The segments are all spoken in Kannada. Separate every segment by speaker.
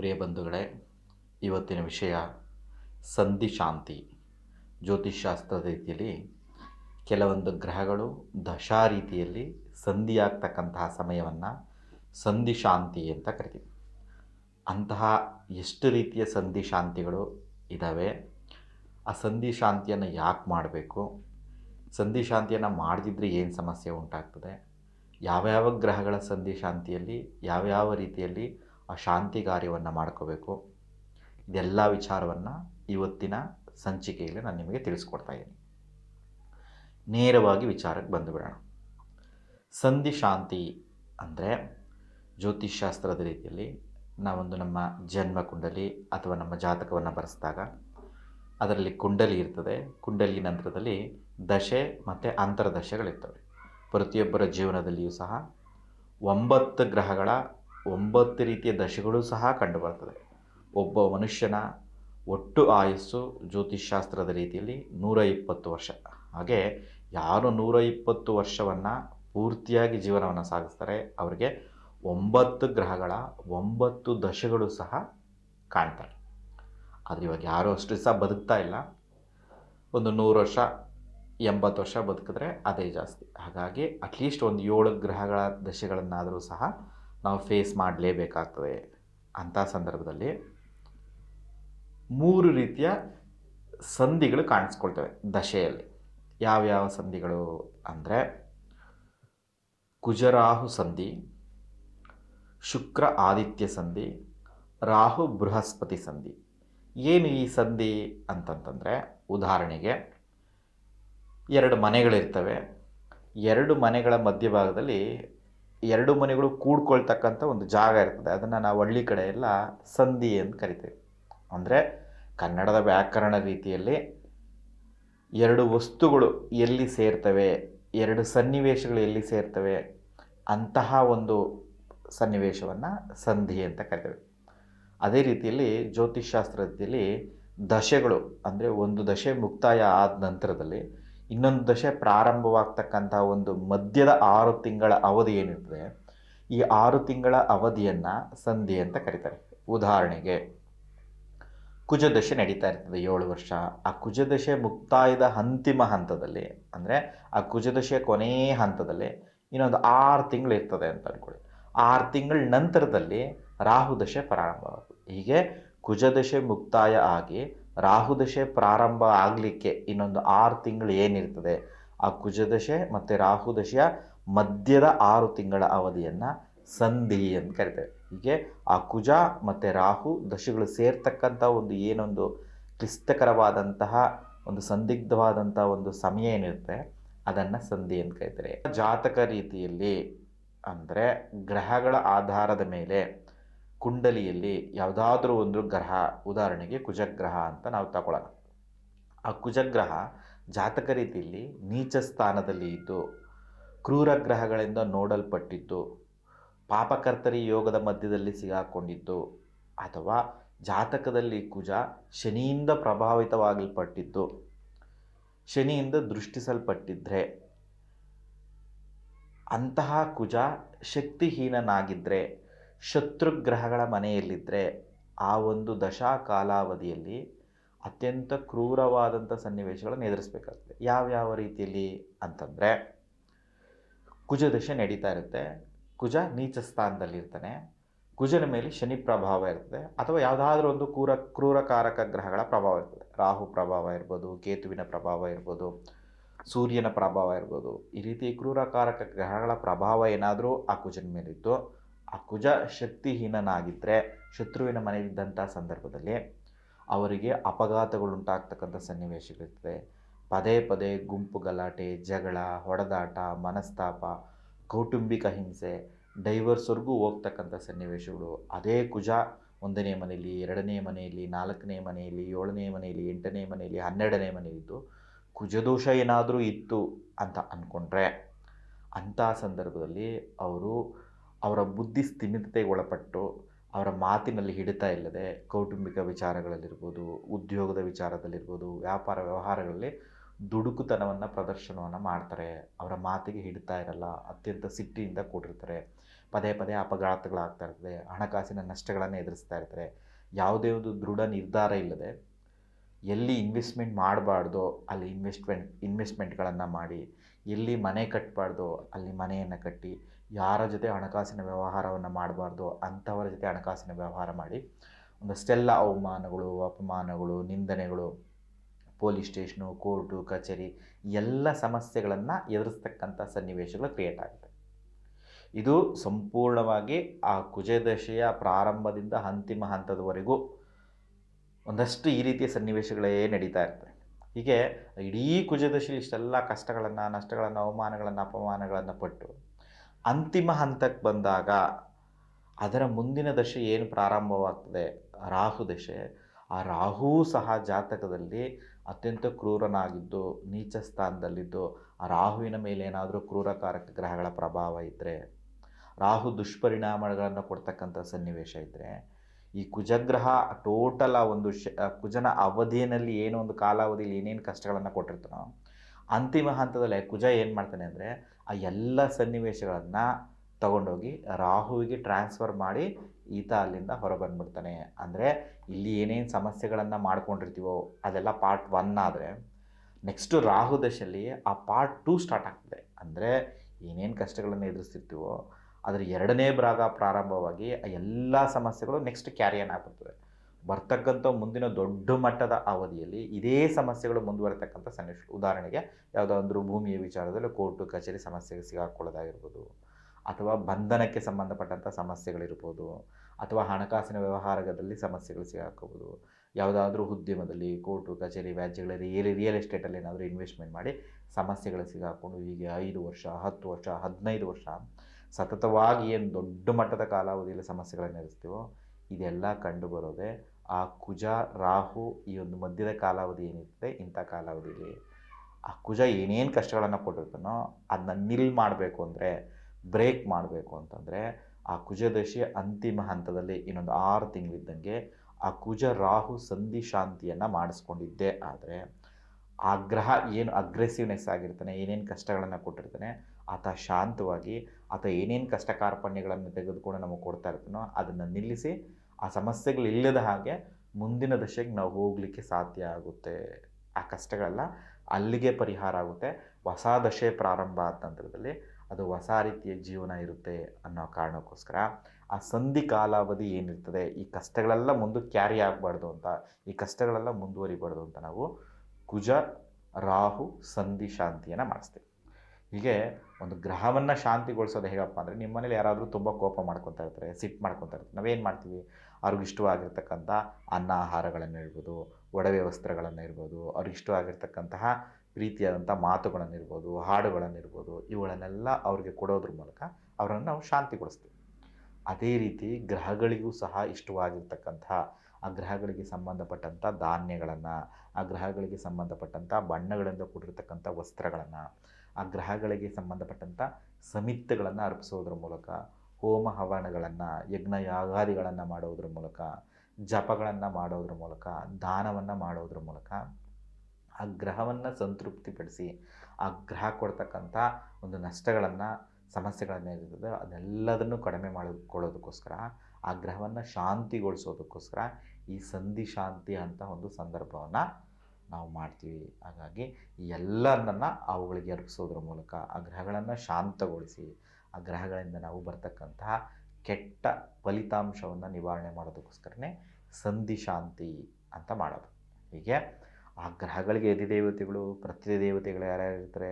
Speaker 1: ಪ್ರಿಯ ಬಂಧುಗಳೇ, ಇವತ್ತಿನ ವಿಷಯ ಸಂಧಿ ಶಾಂತಿ. ಜ್ಯೋತಿಷ್ಶಾಸ್ತ್ರದ ರೀತಿಯಲ್ಲಿ ಕೆಲವೊಂದು ಗ್ರಹಗಳು ದಶಾ ರೀತಿಯಲ್ಲಿ ಸಂಧಿಯಾಗ್ತಕ್ಕಂತಹ ಸಮಯವನ್ನು ಸಂಧಿ ಶಾಂತಿ ಅಂತ ಕರಿತೀವಿ. ಅಂತಹ ಎಷ್ಟು ರೀತಿಯ ಸಂಧಿ ಶಾಂತಿಗಳು ಇದ್ದಾವೆ ಆ ಸಂಧಿ ಶಾಂತಿಯನ್ನು ಯಾಕೆ ಮಾಡಬೇಕು? ಸಂಧಿ ಶಾಂತಿಯನ್ನು ಮಾಡದಿದ್ದರೆ ಏನು ಸಮಸ್ಯೆ ಉಂಟಾಗ್ತದೆ? ಯಾವ್ಯಾವ ಗ್ರಹಗಳ ಸಂಧಿ ಶಾಂತಿಯಲ್ಲಿ, ಯಾವ್ಯಾವ ರೀತಿಯಲ್ಲಿ ಆ ಶಾಂತಿ ಕಾರ್ಯವನ್ನು ಮಾಡ್ಕೋಬೇಕು. ಇದೆಲ್ಲ ವಿಚಾರವನ್ನು ಇವತ್ತಿನ ಸಂಚಿಕೆಯಲ್ಲಿ ನಾನು ನಿಮಗೆ ತಿಳಿಸ್ಕೊಡ್ತಾ ಇದ್ದೀನಿ. ನೇರವಾಗಿ ವಿಚಾರಕ್ಕೆ ಬಂದುಬಿಡೋಣ. ಸಂಧಿ ಶಾಂತಿ ಅಂದರೆ ಜ್ಯೋತಿಷ್ಶಾಸ್ತ್ರದ ರೀತಿಯಲ್ಲಿ ನಾವೊಂದು ನಮ್ಮ ಜನ್ಮ ಕುಂಡಲಿ ಅಥವಾ ನಮ್ಮ ಜಾತಕವನ್ನು ಬರೆಸಿದಾಗ ಅದರಲ್ಲಿ ಕುಂಡಲಿ ಇರ್ತದೆ. ಕುಂಡಲಿ ನಂತರದಲ್ಲಿ ದಶೆ ಮತ್ತು ಅಂತರದಶೆಗಳಿರ್ತವೆ. ಪ್ರತಿಯೊಬ್ಬರ ಜೀವನದಲ್ಲಿಯೂ ಸಹ ಒಂಬತ್ತು ಗ್ರಹಗಳ ಒಂಬತ್ತು ರೀತಿಯ ದಶೆಗಳು ಸಹ ಕಂಡುಬರ್ತದೆ. ಒಬ್ಬ ಮನುಷ್ಯನ ಒಟ್ಟು ಆಯಸ್ಸು ಜ್ಯೋತಿಷ್ಶಾಸ್ತ್ರದ ರೀತಿಯಲ್ಲಿ ನೂರ ಇಪ್ಪತ್ತು ವರ್ಷ. ಹಾಗೆ ಯಾರು ನೂರ ಇಪ್ಪತ್ತು ವರ್ಷವನ್ನು ಪೂರ್ತಿಯಾಗಿ ಜೀವನವನ್ನು ಸಾಗಿಸ್ತಾರೆ ಅವರಿಗೆ ಒಂಬತ್ತು ಗ್ರಹಗಳ ಒಂಬತ್ತು ದಶೆಗಳು ಸಹ ಕಾಣ್ತಾರೆ ಆದರೆ ಇವಾಗ ಯಾರೂ ಅಷ್ಟು ಸಹ ಬದುಕ್ತಾ ಇಲ್ಲ. ಒಂದು ನೂರು ವರ್ಷ, ಎಂಬತ್ತು ವರ್ಷ ಬದುಕಿದ್ರೆ ಅದೇ ಜಾಸ್ತಿ. ಹಾಗಾಗಿ ಅಟ್ಲೀಸ್ಟ್ ಒಂದು ಏಳು ಗ್ರಹಗಳ ದಶೆಗಳನ್ನಾದರೂ ಸಹ ನಾವು ಫೇಸ್ ಮಾಡಲೇಬೇಕಾಗ್ತದೆ ಅಂಥ ಸಂದರ್ಭದಲ್ಲಿ ಮೂರು ರೀತಿಯ ಸಂಧಿಗಳು ಕಾಣಿಸ್ಕೊಳ್ತವೆ ದಶೆಯಲ್ಲಿ. ಯಾವ್ಯಾವ ಸಂಧಿಗಳು ಅಂದರೆ ಕುಜರಾಹು ಸಂಧಿ, ಶುಕ್ರ ಆದಿತ್ಯ ಸಂಧಿ, ರಾಹು ಬೃಹಸ್ಪತಿ ಸಂಧಿ. ಏನು ಈ ಸಂಧಿ ಅಂತಂತಂದರೆ ಉದಾಹರಣೆಗೆ ಎರಡು ಮನೆಗಳಿರ್ತವೆ. ಎರಡು ಮನೆಗಳ ಮಧ್ಯಭಾಗದಲ್ಲಿ ಎರಡು ಮನೆಗಳು ಕೂಡ್ಕೊಳ್ತಕ್ಕಂಥ ಒಂದು ಜಾಗ ಇರ್ತದೆ. ಅದನ್ನು ನಾವು ಹಳ್ಳಿ ಕಡೆ ಎಲ್ಲ ಸಂಧಿ ಅಂತ ಕರಿತೀವಿ. ಅಂದರೆ ಕನ್ನಡದ ವ್ಯಾಕರಣ ರೀತಿಯಲ್ಲಿ ಎರಡು ವಸ್ತುಗಳು ಎಲ್ಲಿ ಸೇರ್ತವೆ, ಎರಡು ಸನ್ನಿವೇಶಗಳು ಎಲ್ಲಿ ಸೇರ್ತವೆ, ಅಂತಹ ಒಂದು ಸನ್ನಿವೇಶವನ್ನು ಸಂಧಿ ಅಂತ ಕರಿತೇವೆ. ಅದೇ ರೀತಿಯಲ್ಲಿ ಜ್ಯೋತಿಷ್ಶಾಸ್ತ್ರ ರೀತಿಯಲ್ಲಿ ದಶೆಗಳು, ಅಂದರೆ ಒಂದು ದಶೆ ಮುಕ್ತಾಯ ಆದ ನಂತರದಲ್ಲಿ ಇನ್ನೊಂದು ದಶೆ ಪ್ರಾರಂಭವಾಗ್ತಕ್ಕಂಥ ಒಂದು ಮಧ್ಯದ ಆರು ತಿಂಗಳ ಅವಧಿ ಏನಿರ್ತದೆ, ಈ ಆರು ತಿಂಗಳ ಅವಧಿಯನ್ನು ಸಂಧಿ ಅಂತ ಕರೀತಾರೆ. ಉದಾಹರಣೆಗೆ, ಕುಜದಶೆ ನಡೀತಾ ಇರ್ತದೆ ಏಳು ವರ್ಷ. ಆ ಕುಜದಶೆ ಮುಕ್ತಾಯದ ಅಂತಿಮ ಹಂತದಲ್ಲಿ, ಅಂದರೆ ಆ ಕುಜದಶೆ ಕೊನೆಯ ಹಂತದಲ್ಲಿ ಇನ್ನೊಂದು ಆರು ತಿಂಗಳು ಇರ್ತದೆ ಅಂತ ಅಂದ್ಕೊಳ್ಳಿ ಆರು ತಿಂಗಳ ನಂತರದಲ್ಲಿ ರಾಹುದಶೆ ಪ್ರಾರಂಭವಾಗುತ್ತೆ ಹೀಗೆ ಕುಜದಶೆ ಮುಕ್ತಾಯ ಆಗಿ ರಾಹುದಶೆ ಪ್ರಾರಂಭ ಆಗಲಿಕ್ಕೆ ಇನ್ನೊಂದು ಆರು ತಿಂಗಳು ಏನಿರ್ತದೆ? ಆ ಕುಜದಶೆ ಮತ್ತು ರಾಹುದಶೆಯ ಮಧ್ಯದ ಆರು ತಿಂಗಳ ಅವಧಿಯನ್ನು ಸಂಧಿ ಅಂತ ಕರಿತೇವೆ. ಹೀಗೆ ಆ ಕುಜ ಮತ್ತು ರಾಹು ದಶೆಗಳು ಸೇರ್ತಕ್ಕಂಥ ಒಂದು ಏನೊಂದು ಕ್ಲಿಷ್ಟಕರವಾದಂತಹ ಒಂದು ಸಂದಿಗ್ಧವಾದಂಥ ಒಂದು ಸಮಯ ಏನಿರುತ್ತೆ? ಅದನ್ನು ಸಂಧಿ ಅಂತ ಕರಿತಾರೆ ಜಾತಕ ರೀತಿಯಲ್ಲಿ ಅಂದರೆ ಗ್ರಹಗಳ ಆಧಾರದ ಮೇಲೆ ಕುಂಡಲಿಯಲ್ಲಿ ಯಾವುದಾದ್ರೂ ಒಂದು ಗ್ರಹ, ಉದಾಹರಣೆಗೆ ಕುಜಗ್ರಹ ಅಂತ ನಾವು ತಗೊಳ್ಳೋಣ. ಆ ಕುಜಗ್ರಹ ಜಾತಕ ರೀತಿಯಲ್ಲಿ ನೀಚ ಸ್ಥಾನದಲ್ಲಿ ಇದ್ದು, ಕ್ರೂರ ಗ್ರಹಗಳಿಂದ ನೋಡಲ್ಪಟ್ಟಿದ್ದು, ಪಾಪಕರ್ತರಿ ಯೋಗದ ಮಧ್ಯದಲ್ಲಿ ಸಿಗಾಕೊಂಡಿದ್ದು, ಅಥವಾ ಜಾತಕದಲ್ಲಿ ಕುಜ ಶನಿಯಿಂದ ಪ್ರಭಾವಿತವಾಗಲ್ಪಟ್ಟಿದ್ದು, ಶನಿಯಿಂದ ದೃಷ್ಟಿಸಲ್ಪಟ್ಟಿದ್ರೆ, ಅಂತಹ ಕುಜ ಶಕ್ತಿಹೀನನಾಗಿದ್ದರೆ ಶತ್ರುಗ್ರಹಗಳ ಮನೆಯಲ್ಲಿದ್ದರೆ ಆ ಒಂದು ದಶಾ ಕಾಲಾವಧಿಯಲ್ಲಿ ಅತ್ಯಂತ ಕ್ರೂರವಾದಂಥ ಸನ್ನಿವೇಶಗಳನ್ನು ಎದುರಿಸಬೇಕಾಗ್ತದೆ. ಯಾವ್ಯಾವ ರೀತಿಯಲ್ಲಿ ಅಂತಂದರೆ ಕುಜದಶೆ ನಡೀತಾ ಇರುತ್ತೆ. ಕುಜ ನೀಚ ಸ್ಥಾನದಲ್ಲಿರ್ತಾನೆ. ಕುಜನ ಮೇಲೆ ಶನಿ ಪ್ರಭಾವ ಇರ್ತದೆ. ಅಥವಾ ಯಾವುದಾದ್ರೂ ಒಂದು ಕ್ರೂರ, ಕ್ರೂರಕಾರಕ ಗ್ರಹಗಳ ಪ್ರಭಾವ ಇರ್ತದೆ. ರಾಹು ಪ್ರಭಾವ ಇರ್ಬೋದು, ಕೇತುವಿನ ಪ್ರಭಾವ ಇರ್ಬೋದು, ಸೂರ್ಯನ ಪ್ರಭಾವ ಇರ್ಬೋದು. ಈ ರೀತಿ ಕ್ರೂರಕಾರಕ ಗ್ರಹಗಳ ಪ್ರಭಾವ ಏನಾದರೂ ಆ ಕುಜನ ಮೇಲಿತ್ತು. ಆ ಕುಜ ಶಕ್ತಿಹೀನನಾಗಿದ್ದರೆ ಶತ್ರುವಿನ ಮನೆಯಲ್ಲಿದ್ದಂಥ ಸಂದರ್ಭದಲ್ಲಿ ಅವರಿಗೆ ಅಪಘಾತಗಳುಂಟಾಗ್ತಕ್ಕಂಥ ಸನ್ನಿವೇಶಗಳಿರ್ತದೆ. ಪದೇ ಪದೇ ಗುಂಪು ಗಲಾಟೆ, ಜಗಳ, ಹೊಡೆದಾಟ, ಮನಸ್ತಾಪ, ಕೌಟುಂಬಿಕ ಹಿಂಸೆ ಡೈವರ್ಸ್ವರೆಗೂ ಹೋಗ್ತಕ್ಕಂಥ ಸನ್ನಿವೇಶಗಳು. ಅದೇ ಕುಜ ಒಂದನೇ ಮನೆಯಲ್ಲಿ, ಎರಡನೇ ಮನೆಯಲ್ಲಿ, ನಾಲ್ಕನೇ ಮನೆಯಲ್ಲಿ, ಏಳನೇ ಮನೆಯಲ್ಲಿ, ಎಂಟನೇ ಮನೆಯಲ್ಲಿ, ಹನ್ನೆರಡನೇ ಮನೆಯಲ್ಲಿದ್ದು ಕುಜದೋಷ ಏನಾದರೂ ಇತ್ತು ಅಂತ ಅಂದ್ಕೊಂಡ್ರೆ ಅಂಥ ಸಂದರ್ಭದಲ್ಲಿ ಅವರು ಅವರ ಬುದ್ಧಿ ಸ್ಥಿಮಿತತೆಗೆ ಒಳಪಟ್ಟು ಅವರ ಮಾತಿನಲ್ಲಿ ಹಿಡಿತಾ ಇಲ್ಲದೆ ಕೌಟುಂಬಿಕ ವಿಚಾರಗಳಲ್ಲಿರ್ಬೋದು, ಉದ್ಯೋಗದ ವಿಚಾರದಲ್ಲಿರ್ಬೋದು, ವ್ಯಾಪಾರ ವ್ಯವಹಾರಗಳಲ್ಲಿ ದುಡುಕುತನವನ್ನು ಪ್ರದರ್ಶನವನ್ನು ಮಾಡ್ತಾರೆ. ಅವರ ಮಾತಿಗೆ ಹಿಡಿತಾ ಇರಲ್ಲ, ಅತ್ಯಂತ ಸಿಟ್ಟಿಯಿಂದ ಕೂಡಿರ್ತಾರೆ. ಪದೇ ಪದೇ ಅಪಘಾತಗಳಾಗ್ತಾ ಇರ್ತದೆ, ಹಣಕಾಸಿನ ನಷ್ಟಗಳನ್ನು ಎದುರಿಸ್ತಾ ಇರ್ತಾರೆ. ಯಾವುದೇ ಒಂದು ದೃಢ ನಿರ್ಧಾರ ಇಲ್ಲದೆ ಎಲ್ಲಿ ಇನ್ವೆಸ್ಟ್ಮೆಂಟ್ ಮಾಡಬಾರ್ದೋ ಅಲ್ಲಿ ಇನ್ವೆಸ್ಟ್ಮೆಂಟ್, ಇನ್ವೆಸ್ಟ್ಮೆಂಟ್ಗಳನ್ನು ಮಾಡಿ, ಎಲ್ಲಿ ಮನೆ ಕಟ್ಟಬಾರ್ದೋ ಅಲ್ಲಿ ಮನೆಯನ್ನು ಕಟ್ಟಿ ಯಾರ ಜೊತೆ ಹಣಕಾಸಿನ ವ್ಯವಹಾರವನ್ನು ಮಾಡಬಾರ್ದು ಅಂಥವರ ಜೊತೆ ಹಣಕಾಸಿನ ವ್ಯವಹಾರ ಮಾಡಿ. ಒಂದಷ್ಟೆಲ್ಲ ಅವಮಾನಗಳು, ಅಪಮಾನಗಳು, ನಿಂದನೆಗಳು, ಪೊಲೀಸ್ ಸ್ಟೇಷನು, ಕೋರ್ಟು, ಕಚೇರಿ ಎಲ್ಲ ಸಮಸ್ಯೆಗಳನ್ನು ಎದುರಿಸ್ತಕ್ಕಂಥ ಸನ್ನಿವೇಶಗಳು ಕ್ರಿಯೇಟ್ ಆಗುತ್ತೆ. ಇದು ಸಂಪೂರ್ಣವಾಗಿ ಆ ಕುಜದಶೆಯ ಪ್ರಾರಂಭದಿಂದ ಅಂತಿಮ ಹಂತದವರೆಗೂ ಒಂದಷ್ಟು ಈ ರೀತಿಯ ಸನ್ನಿವೇಶಗಳೇ ನಡೀತಾ ಇರ್ತವೆ ಹೀಗೆ ಇಡೀ ಕುಜದಶಿ ಇಷ್ಟೆಲ್ಲ ಕಷ್ಟಗಳನ್ನು, ನಷ್ಟಗಳನ್ನು, ಅವಮಾನಗಳನ್ನು, ಅಪಮಾನಗಳನ್ನು ಪಟ್ಟು ಅಂತಿಮ ಹಂತಕ್ಕೆ ಬಂದಾಗ ಅದರ ಮುಂದಿನ ದಶೆ ಏನು ಪ್ರಾರಂಭವಾಗ್ತದೆ? ರಾಹು ದಶೆ. ಆ ರಾಹು ಸಹ ಜಾತಕದಲ್ಲಿ ಅತ್ಯಂತ ಕ್ರೂರನಾಗಿದ್ದು, ನೀಚ ಸ್ಥಾನದಲ್ಲಿದ್ದು, ಆ ರಾಹುವಿನ ಮೇಲೆ ಏನಾದರೂ ಕ್ರೂರಕಾರಕ ಗ್ರಹಗಳ ಪ್ರಭಾವ ಇದ್ದರೆ ರಾಹು ದುಷ್ಪರಿಣಾಮಗಳನ್ನು ಕೊಡ್ತಕ್ಕಂಥ ಸನ್ನಿವೇಶ ಇದ್ದರೆ ಈ ಕುಜಗ್ರಹ ಟೋಟಲ್ ಆ ಒಂದು ಶ ಕುಜನ ಅವಧಿಯಲ್ಲಿ ಏನೋ ಒಂದು ಕಾಲಾವಧಿಯಲ್ಲಿ ಏನೇನು ಕಷ್ಟಗಳನ್ನು ಕೊಟ್ಟಿರ್ತಾನೋ ಅಂತಿಮ ಹಂತದಲ್ಲಿ ಕುಜ ಏನು ಮಾಡ್ತಾನೆ ಅಂದರೆ ಆ ಎಲ್ಲ ಸನ್ನಿವೇಶಗಳನ್ನು ತಗೊಂಡೋಗಿ ರಾಹುವಿಗೆ ಟ್ರಾನ್ಸ್ಫರ್ ಮಾಡಿ ಈತ ಅಲ್ಲಿಂದ ಹೊರಬಂದ್ಬಿಡ್ತಾನೆ. ಅಂದರೆ ಇಲ್ಲಿ ಏನೇನು ಸಮಸ್ಯೆಗಳನ್ನು ಮಾಡ್ಕೊಂಡಿರ್ತೀವೋ ಅದೆಲ್ಲ ಪಾರ್ಟ್ ಒನ್ ಆದರೆ ನೆಕ್ಸ್ಟು ರಾಹು ದಶೆಯಲ್ಲಿ ಆ ಪಾರ್ಟ್ ಟೂ ಸ್ಟಾರ್ಟ್ ಆಗ್ತದೆ. ಅಂದರೆ ಏನೇನು ಕಷ್ಟಗಳನ್ನು ಎದುರಿಸ್ತಿರ್ತೀವೋ ಅದರ ಎರಡನೇ ಭಾಗ ಪ್ರಾರಂಭವಾಗಿ ಆ ಎಲ್ಲ ಸಮಸ್ಯೆಗಳು ನೆಕ್ಸ್ಟ್ ಕ್ಯಾರಿಯನ್ ಆಗ್ಬಿಡ್ತದೆ ಬರ್ತಕ್ಕಂಥ ಮುಂದಿನ ದೊಡ್ಡ ಮಟ್ಟದ ಅವಧಿಯಲ್ಲಿ ಇದೇ ಸಮಸ್ಯೆಗಳು ಮುಂದುವರೆತಕ್ಕಂಥ ಸನ್ನಿವೇಶ ಉದಾಹರಣೆಗೆ ಯಾವುದಾದ್ರೂ ಭೂಮಿಯ ವಿಚಾರದಲ್ಲಿ ಕೋರ್ಟು, ಕಚೇರಿ ಸಮಸ್ಯೆಗೆ ಸಿಗಾಕೊಳ್ಳೋದಾಗಿರ್ಬೋದು. ಅಥವಾ ಬಂಧನಕ್ಕೆ ಸಂಬಂಧಪಟ್ಟಂಥ ಸಮಸ್ಯೆಗಳಿರ್ಬೋದು. ಅಥವಾ ಹಣಕಾಸಿನ ವ್ಯವಹಾರದಲ್ಲಿ ಸಮಸ್ಯೆಗಳು ಸಿಗಾಕೋಬೋದು. ಯಾವುದಾದ್ರೂ ಉದ್ಯಮದಲ್ಲಿ ಕೋರ್ಟು, ಕಚೇರಿ ವ್ಯಾಜ್ಯಗಳಲ್ಲಿ ರಿಯಲ್ ರಿಯಲ್ ಎಸ್ಟೇಟಲ್ಲಿ ಏನಾದರೂ ಇನ್ವೆಸ್ಟ್ಮೆಂಟ್ ಮಾಡಿ ಸಮಸ್ಯೆಗಳು ಸಿಗಾಕೊಂಡು ಹೀಗೆ ಐದು ವರ್ಷ, ಹತ್ತು ವರ್ಷ, ಹದಿನೈದು ವರ್ಷ ಸತತವಾಗಿ ಏನು ದೊಡ್ಡ ಮಟ್ಟದ ಕಾಲಾವಧಿಯಲ್ಲಿ ಸಮಸ್ಯೆಗಳನ್ನು ಎದುರಿಸ್ತೀವೋ, ಇದೆಲ್ಲ ಕಂಡು ಬರೋದೇ ಆ ಕುಜ, ರಾಹು ಈ ಒಂದು ಮಧ್ಯದ ಕಾಲಾವಧಿ ಏನಿರುತ್ತೆ ಇಂಥ ಕಾಲಾವಧಿಯಲ್ಲಿ ಆ ಕುಜ ಏನೇನು ಕಷ್ಟಗಳನ್ನು ಕೊಟ್ಟಿರ್ತಾನೋ ಅದನ್ನ ನಿಲ್ ಮಾಡಬೇಕು ಅಂದರೆ, ಬ್ರೇಕ್ ಮಾಡಬೇಕು ಅಂತಂದರೆ, ಆ ಕುಜದಶಿಯ ಅಂತಿಮ ಹಂತದಲ್ಲಿ ಇನ್ನೊಂದು ಆರು ತಿಂಗಳಿದ್ದಂಗೆ ಆ ಕುಜ, ರಾಹು ಸಂಧಿ ಶಾಂತಿಯನ್ನು ಮಾಡಿಸ್ಕೊಂಡಿದ್ದೆ ಆದರೆ, ಆ ಗ್ರಹ ಏನು ಅಗ್ರೆಸಿವ್ನೆಸ್ ಆಗಿರ್ತಾನೆ, ಏನೇನು ಕಷ್ಟಗಳನ್ನು ಕೊಟ್ಟಿರ್ತಾನೆ, ಆತ ಶಾಂತವಾಗಿ, ಆತ ಏನೇನು ಕಷ್ಟ ಕಾರ್ಪಣ್ಯಗಳನ್ನು ತೆಗೆದುಕೊಂಡು ನಮಗೆ ಕೊಡ್ತಾ ಇರ್ತಾನೋ ಅದನ್ನು ನಿಲ್ಲಿಸಿ ಆ ಸಮಸ್ಯೆಗಳು ಇಲ್ಲದ ಹಾಗೆ ಮುಂದಿನ ದಶೆಗೆ ನಾವು ಹೋಗಲಿಕ್ಕೆ ಸಾಧ್ಯ ಆಗುತ್ತೆ. ಆ ಕಷ್ಟಗಳೆಲ್ಲ ಅಲ್ಲಿಗೆ ಪರಿಹಾರ ಆಗುತ್ತೆ. ಹೊಸ ದಶೆ ಪ್ರಾರಂಭ ಆದ ನಂತರದಲ್ಲಿ ಅದು ಹೊಸ ರೀತಿಯ ಜೀವನ ಇರುತ್ತೆ ಅನ್ನೋ ಕಾರಣಕ್ಕೋಸ್ಕರ ಆ ಸಂಧಿ ಕಾಲಾವಧಿ ಏನಿರ್ತದೆ, ಈ ಕಷ್ಟಗಳೆಲ್ಲ ಮುಂದೆ ಕ್ಯಾರಿ ಆಗಬಾರ್ದು ಅಂತ, ಈ ಕಷ್ಟಗಳೆಲ್ಲ ಮುಂದುವರಿಬಾರ್ದು ಅಂತ ನಾವು ಕುಜ ರಾಹು, ಸಂಧಿ ಶಾಂತಿಯನ್ನು ಮಾಡಿಸ್ತೀವಿ. ಹೀಗೆ ಒಂದು ಗ್ರಹವನ್ನು ಶಾಂತಿಗೊಳಿಸೋದು ಹೇಗಪ್ಪ ಅಂದರೆ ನಿಮ್ಮ ಮನೇಲಿ ಯಾರಾದರೂ ತುಂಬ ಕೋಪ ಮಾಡ್ಕೊತಾ ಇರ್ತಾರೆ, ಸಿಟ್ಟು ಮಾಡ್ಕೊತಾ ಇರ್ತಾರೆ, ನಾವೇನು ಮಾಡ್ತೀವಿ? ಅವ್ರಿಗೆ ಇಷ್ಟವಾಗಿರ್ತಕ್ಕಂಥ ಅನ್ನ ಆಹಾರಗಳನ್ನು ಇರ್ಬೋದು, ಒಡವೆ ವಸ್ತ್ರಗಳನ್ನು ಇರ್ಬೋದು, ಅವ್ರಿಗೆ ಇಷ್ಟವಾಗಿರ್ತಕ್ಕಂತಹ ಪ್ರೀತಿಯಾದಂಥ ಮಾತುಗಳನ್ನಿರ್ಬೋದು ಹಾಡುಗಳನ್ನಿರ್ಬೋದು ಇವುಗಳನ್ನೆಲ್ಲ ಅವ್ರಿಗೆ ಕೊಡೋದ್ರ ಮೂಲಕ ಅವರನ್ನು ನಾವು ಶಾಂತಿಗೊಳಿಸ್ತೀವಿ ಅದೇ ರೀತಿ ಗ್ರಹಗಳಿಗೂ ಸಹ ಇಷ್ಟವಾಗಿರ್ತಕ್ಕಂಥ, ಆ ಗ್ರಹಗಳಿಗೆ ಸಂಬಂಧಪಟ್ಟಂಥ ಧಾನ್ಯಗಳನ್ನು, ಆ ಗ್ರಹಗಳಿಗೆ ಸಂಬಂಧಪಟ್ಟಂಥ ಬಣ್ಣಗಳಿಂದ ಕೂಡಿರ್ತಕ್ಕಂಥ ವಸ್ತ್ರಗಳನ್ನು, ಆ ಗ್ರಹಗಳಿಗೆ ಸಂಬಂಧಪಟ್ಟಂಥ ಸಮಿತ್ತಗಳನ್ನು ಅರ್ಪಿಸೋದ್ರ ಮೂಲಕ ಹೋಮ ಹವನಗಳನ್ನು, ಯಜ್ಞ ಯಾಗಾದಿಗಳನ್ನು ಮಾಡೋದ್ರ ಮೂಲಕ, ಜಪಗಳನ್ನು ಮಾಡೋದ್ರ ಮೂಲಕ, ದಾನವನ್ನು ಮಾಡೋದ್ರ ಮೂಲಕ ಆ ಗ್ರಹವನ್ನು ಸಂತೃಪ್ತಿಪಡಿಸಿ, ಆ ಗ್ರಹ ಕೊಡ್ತಕ್ಕಂಥ ಒಂದು ನಷ್ಟಗಳನ್ನು, ಸಮಸ್ಯೆಗಳನ್ನು ಇರ್ತದೆ ಅದೆಲ್ಲದನ್ನು ಕಡಿಮೆ ಮಾಡಿಕೊಳ್ಳೋದಕ್ಕೋಸ್ಕರ, ಆ ಗ್ರಹವನ್ನು ಶಾಂತಿಗೊಳಿಸೋದಕ್ಕೋಸ್ಕರ ಈ ಸಂಧಿ ಶಾಂತಿ ಅಂತ ಒಂದು ಸಂದರ್ಭವನ್ನು ನಾವು ಮಾಡ್ತೀವಿ. ಹಾಗಾಗಿ ಎಲ್ಲರನ್ನ ಅವುಗಳಿಗೆ ಅರ್ಪಿಸೋದ್ರ ಮೂಲಕ ಆ ಗ್ರಹಗಳನ್ನು ಶಾಂತಗೊಳಿಸಿ ಆ ಗ್ರಹಗಳಿಂದ ನಾವು ಬರ್ತಕ್ಕಂತಹ ಕೆಟ್ಟ ಫಲಿತಾಂಶವನ್ನು ನಿವಾರಣೆ ಮಾಡೋದಕ್ಕೋಸ್ಕರನೇ ಸಂಧಿ ಶಾಂತಿ ಅಂತ ಮಾಡೋದು. ಹೀಗೆ ಆ ಗ್ರಹಗಳಿಗೆ ಅಧಿದೇವತೆಗಳು ಪ್ರತಿದೇವತೆಗಳು ಯಾರ್ಯಾರು ಯಾರ್ಯಾರಿರ್ತಾರೆ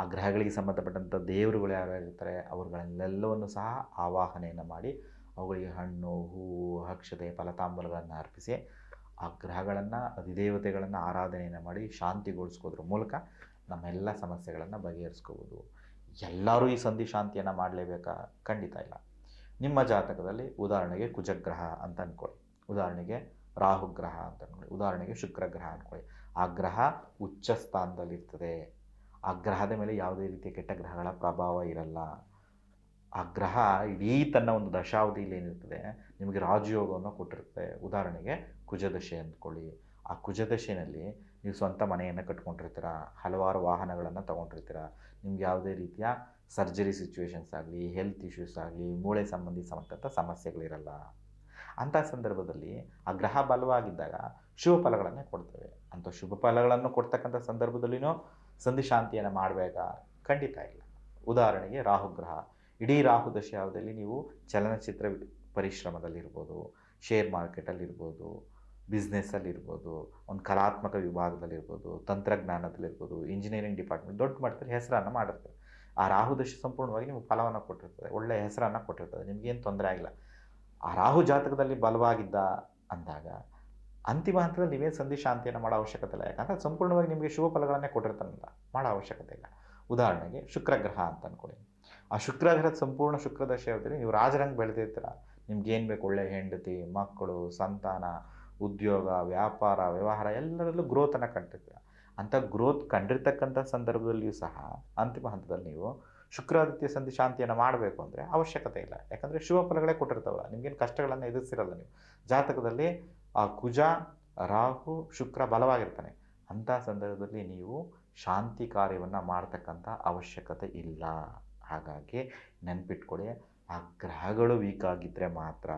Speaker 1: ಆ ಗ್ರಹಗಳಿಗೆ ಸಂಬಂಧಪಟ್ಟಂಥ ದೇವರುಗಳು ಯಾರ್ಯಾರು ಅವರುಗಳನ್ನೆಲ್ಲವನ್ನು ಅವ್ರುಗಳನ್ನೆಲ್ಲವನ್ನು ಸಹ ಆವಾಹನೆಯನ್ನು ಮಾಡಿ ಅವುಗಳಿಗೆ ಹಣ್ಣು, ಹೂವು, ಅಕ್ಷತೆ, ಫಲತಾಂಬಲಗಳನ್ನು ಅರ್ಪಿಸಿ ಆ ಗ್ರಹಗಳನ್ನು ಅಧಿದೇವತೆಗಳನ್ನು ಆರಾಧನೆಯನ್ನು ಮಾಡಿ ಶಾಂತಿಗೊಳಿಸ್ಕೋದ್ರ ಮೂಲಕ ನಮ್ಮೆಲ್ಲ ಸಮಸ್ಯೆಗಳನ್ನು ಬಗೆಹರಿಸ್ಕೋಬೋದು. ಎಲ್ಲರೂ ಈ ಸಂಧಿ ಶಾಂತಿಯನ್ನು ಮಾಡಲೇಬೇಕಾ? ಖಂಡಿತ ಇಲ್ಲ. ನಿಮ್ಮ ಜಾತಕದಲ್ಲಿ ಉದಾಹರಣೆಗೆ ಕುಜಗ್ರಹ ಅಂತ ಅಂದ್ಕೊಳ್ಳಿ ಉದಾಹರಣೆಗೆ ರಾಹುಗ್ರಹ ಅಂತ ಅಂದ್ಕೊಳ್ಳಿ ಉದಾಹರಣೆಗೆ ಶುಕ್ರಗ್ರಹ ಅಂದ್ಕೊಳ್ಳಿ ಆ ಗ್ರಹ ಉಚ್ಚ ಸ್ಥಾನದಲ್ಲಿರ್ತದೆ. ಆ ಗ್ರಹದ ಮೇಲೆ ಯಾವುದೇ ರೀತಿಯ ಕೆಟ್ಟ ಗ್ರಹಗಳ ಪ್ರಭಾವ ಇರಲ್ಲ. ಆ ಗ್ರಹ ಇಡೀ ತನ್ನ ಒಂದು ದಶಾವಧಿಯಲ್ಲಿ ಏನಿರ್ತದೆ, ನಿಮಗೆ ರಾಜಯೋಗವನ್ನು ಕೊಟ್ಟಿರುತ್ತೆ. ಉದಾಹರಣೆಗೆ ಕುಜದಶೆ ಅಂದ್ಕೊಳ್ಳಿ. ಆ ಕುಜದಶೆಯಲ್ಲಿ ನೀವು ಸ್ವಂತ ಮನೆಯನ್ನು ಕಟ್ಕೊಂಡಿರ್ತೀರ, ಹಲವಾರು ವಾಹನಗಳನ್ನು ತೊಗೊಂಡಿರ್ತೀರ, ನಿಮ್ಗೆ ಯಾವುದೇ ರೀತಿಯ ಸರ್ಜರಿ ಸಿಚುವೇಶನ್ಸ್ ಆಗಲಿ ಹೆಲ್ತ್ ಇಶ್ಯೂಸ್ ಆಗಲಿ, ಮೂಳೆ ಸಂಬಂಧಿ ಸಂಬಂಧಪಟ್ಟ ಸಮಸ್ಯೆಗಳಿರಲ್ಲ. ಅಂಥ ಸಂದರ್ಭದಲ್ಲಿ ಆ ಗ್ರಹ ಬಲವಾಗಿದ್ದಾಗ ಶುಭ ಫಲಗಳನ್ನೇ ಕೊಡ್ತವೆ. ಅಂಥ ಶುಭ ಫಲಗಳನ್ನು ಕೊಡ್ತಕ್ಕಂಥ ಸಂದರ್ಭದಲ್ಲಿನೂ ಸಂಧಿ ಶಾಂತಿಯನ್ನು ಮಾಡಬೇಕಾ ಖಂಡಿತ ಇಲ್ಲ. ಉದಾಹರಣೆಗೆ ರಾಹುಗ್ರಹ ಇಡೀ ರಾಹು ದಶಾವಧಿಯಲ್ಲಿ ನೀವು ಚಲನಚಿತ್ರ ಪರಿಶ್ರಮದಲ್ಲಿರ್ಬೋದು ಶೇರ್ ಮಾರ್ಕೆಟಲ್ಲಿರ್ಬೋದು ಬಿಸ್ನೆಸ್ಸಲ್ಲಿರ್ಬೋದು, ಒಂದು ಕಲಾತ್ಮಕ ವಿಭಾಗದಲ್ಲಿರ್ಬೋದು, ತಂತ್ರಜ್ಞಾನದಲ್ಲಿರ್ಬೋದು, ಇಂಜಿನಿಯರಿಂಗ್ ಡಿಪಾರ್ಟ್ಮೆಂಟ್ ದೊಡ್ಡ ಮಟ್ಟದಲ್ಲಿ ಹೆಸರನ್ನು ಮಾಡಿರ್ತಾರೆ. ಆ ರಾಹು ದಶ ಸಂಪೂರ್ಣವಾಗಿ ನಿಮಗೆ ಫಲವನ್ನು ಕೊಟ್ಟಿರ್ತದೆ ಒಳ್ಳೆಯ ಹೆಸರನ್ನು ಕೊಟ್ಟಿರ್ತದೆ ನಿಮಗೇನು ತೊಂದರೆ ಆಗಿಲ್ಲ. ಆ ರಾಹು ಜಾತಕದಲ್ಲಿ ಬಲವಾಗಿದ್ದ ಅಂದಾಗ ಅಂತಿಮ ಹಂತದಲ್ಲಿ ನೀವೇನು ಸಂಧಿ ಶಾಂತಿಯನ್ನು ಮಾಡೋ ಅವಶ್ಯಕತೆ ಇಲ್ಲ. ಯಾಕಂದರೆ ಸಂಪೂರ್ಣವಾಗಿ ನಿಮಗೆ ಶುಭ ಫಲಗಳನ್ನೇ ಕೊಟ್ಟಿರ್ತಾನಲ್ಲ ಮಾಡೋ ಅವಶ್ಯಕತೆ ಇಲ್ಲ. ಉದಾಹರಣೆಗೆ ಶುಕ್ರಗ್ರಹ ಅಂತ ಅಂದ್ಕೊಳ್ಳಿ ಆ ಶುಕ್ರಗ್ರಹದ ಸಂಪೂರ್ಣ ಶುಕ್ರದಶೆ ಅವಧಿಯಲ್ಲಿ ನೀವು ರಾಜರಂಗೆ ಬೆಳೆದಿರ್ತೀರ. ಏನು ಬೇಕು? ಒಳ್ಳೆ ಹೆಂಡತಿ, ಮಕ್ಕಳು, ಸಂತಾನ ಉದ್ಯೋಗ, ವ್ಯಾಪಾರ, ವ್ಯವಹಾರ ಎಲ್ಲರಲ್ಲೂ ಗ್ರೋತನ್ನು ಕಂಡಿರ್ತೀರ ಅಂಥ ಗ್ರೋತ್ ಕಂಡಿರ್ತಕ್ಕಂಥ ಸಂದರ್ಭದಲ್ಲಿಯೂ ಸಹ ಅಂತಿಮ ಹಂತದಲ್ಲಿ ನೀವು ಶುಕ್ರಾದಿತ್ಯ ಸಂಧಿ ಶಾಂತಿಯನ್ನು ಮಾಡಬೇಕು ಅಂದರೆ ಅವಶ್ಯಕತೆ ಇಲ್ಲ. ಯಾಕಂದರೆ ಶುಭ ಫಲಗಳೇ ಕೊಟ್ಟಿರ್ತಾವಲ್ಲ, ನಿಮ್ಗೇನು ಕಷ್ಟಗಳನ್ನು ಎದುರಿಸಿರಲ್ಲ ನೀವು. ಜಾತಕದಲ್ಲಿ ಆ ಕುಜ, ರಾಹು, ಶುಕ್ರ ಬಲವಾಗಿರ್ತಾನೆ ಅಂಥ ಸಂದರ್ಭದಲ್ಲಿ ನೀವು ಶಾಂತಿ ಕಾರ್ಯವನ್ನು ಮಾಡ್ತಕ್ಕಂಥ ಅವಶ್ಯಕತೆ ಇಲ್ಲ. ಹಾಗಾಗಿ ನೆನ್ಪಿಟ್ಕೊಳ್ಳಿ ಆ ಗ್ರಹಗಳು ವೀಕ್ ಆಗಿದ್ದರೆ ಮಾತ್ರ,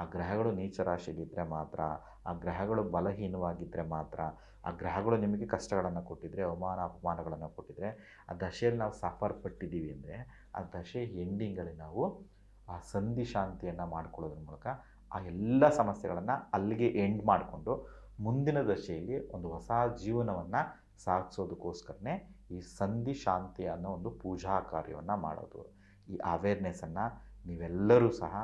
Speaker 1: ಆ ಗ್ರಹಗಳು ನೀಚ ರಾಶಿಯಲ್ಲಿದ್ದರೆ ಮಾತ್ರ ಆ ಗ್ರಹಗಳು ಬಲಹೀನವಾಗಿದ್ದರೆ ಮಾತ್ರ, ಆ ಗ್ರಹಗಳು ನಿಮಗೆ ಕಷ್ಟಗಳನ್ನು ಕೊಟ್ಟಿದ್ದರೆ ಅವಮಾನ, ಅಪಮಾನಗಳನ್ನು ಕೊಟ್ಟಿದ್ದರೆ ಆ ದಶೆಯಲ್ಲಿ ನಾವು ಸಫರ್ ಪಟ್ಟಿದ್ದೀವಿ ಅಂದರೆ, ಆ ದಶೆ ಎಂಡಿಂಗಲ್ಲಿ ನಾವು ಆ ಸಂಧಿ ಶಾಂತಿಯನ್ನು ಮಾಡ್ಕೊಳ್ಳೋದ್ರ ಮೂಲಕ ಆ ಎಲ್ಲ ಸಮಸ್ಯೆಗಳನ್ನು ಅಲ್ಲಿಗೆ ಎಂಡ್ ಮಾಡಿಕೊಂಡು ಮುಂದಿನ ದಶೆಯಲ್ಲಿ ಒಂದು ಹೊಸ ಜೀವನವನ್ನು ಸಾಗಿಸೋದಕ್ಕೋಸ್ಕರನೇ ಈ ಸಂಧಿ ಶಾಂತಿ ಅನ್ನೋ ಒಂದು ಪೂಜಾ ಕಾರ್ಯವನ್ನು ಮಾಡೋದು. ಈ ಅವೇರ್ನೆಸ್ಸನ್ನು ನೀವೆಲ್ಲರೂ ಸಹ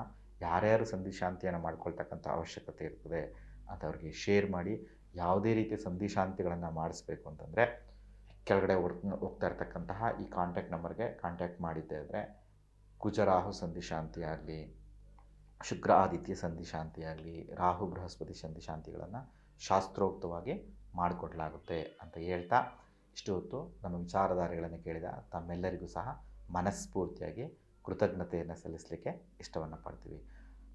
Speaker 1: ಯಾರ್ಯಾರು ಸಂಧಿ ಶಾಂತಿಯನ್ನು ಮಾಡ್ಕೊಳ್ತಕ್ಕಂಥ ಅವಶ್ಯಕತೆ ಇರ್ತದೆ ಅಂಥವ್ರಿಗೆ ಶೇರ್ ಮಾಡಿ ಯಾವುದೇ ರೀತಿಯ ಸಂಧಿ ಶಾಂತಿಗಳನ್ನು ಮಾಡಿಸ್ಬೇಕು ಅಂತಂದರೆ ಕೆಳಗಡೆ ಹೋಗ್ತಾ ಇರ್ತಕ್ಕಂತಹ ಈ ಕಾಂಟ್ಯಾಕ್ಟ್ ನಂಬರ್ಗೆ ಕಾಂಟ್ಯಾಕ್ಟ್ ಮಾಡಿದ್ದೇ ಅಂದರೆ ಕುಜರಾಹು ಸಂಧಿ ಶಾಂತಿ ಆಗಲಿ, ಶುಕ್ರ ಆದಿತ್ಯ ಸಂಧಿ ಶಾಂತಿ ಆಗಲಿ, ರಾಹು ಬೃಹಸ್ಪತಿ ಸಂಧಿ ಶಾಂತಿಗಳನ್ನು ಶಾಸ್ತ್ರೋಕ್ತವಾಗಿ ಮಾಡಿಕೊಡ್ಲಾಗುತ್ತೆ ಅಂತ ಹೇಳ್ತಾ ಇಷ್ಟು ಹೊತ್ತು ನಮ್ಮ ವಿಚಾರಧಾರೆಗಳನ್ನು ಕೇಳಿದ ತಮ್ಮೆಲ್ಲರಿಗೂ ಸಹ ಮನಸ್ಫೂರ್ತಿಯಾಗಿ ಕೃತಜ್ಞತೆಯನ್ನು ಸಲ್ಲಿಸಲಿಕ್ಕೆ ಇಷ್ಟವನ್ನು ಪಡ್ತೀವಿ.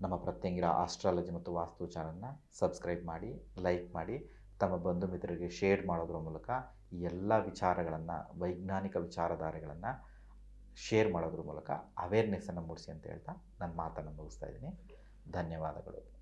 Speaker 1: ನಮ್ಮ ಪ್ರತ್ಯಂಗಿರ ಆಸ್ಟ್ರಾಲಜಿ ಮತ್ತು ವಾಸ್ತು ಚಾನಲ್ನ ಸಬ್ಸ್ಕ್ರೈಬ್ ಮಾಡಿ ಲೈಕ್ ಮಾಡಿ, ತಮ್ಮ ಬಂಧು ಮಿತ್ರರಿಗೆ ಶೇರ್ ಮಾಡೋದ್ರ ಮೂಲಕ ಈ ಎಲ್ಲ ವಿಚಾರಗಳನ್ನು, ವೈಜ್ಞಾನಿಕ ವಿಚಾರಧಾರೆಗಳನ್ನು ಶೇರ್ ಮಾಡೋದ್ರ ಮೂಲಕ ಅವೇರ್ನೆಸ್ಸನ್ನು ಮೂಡಿಸಿ ಅಂತ ಹೇಳ್ತಾ ನನ್ನ ಮಾತನ್ನು ಮುಗಿಸ್ತಾ ಇದ್ದೀನಿ. ಧನ್ಯವಾದಗಳು.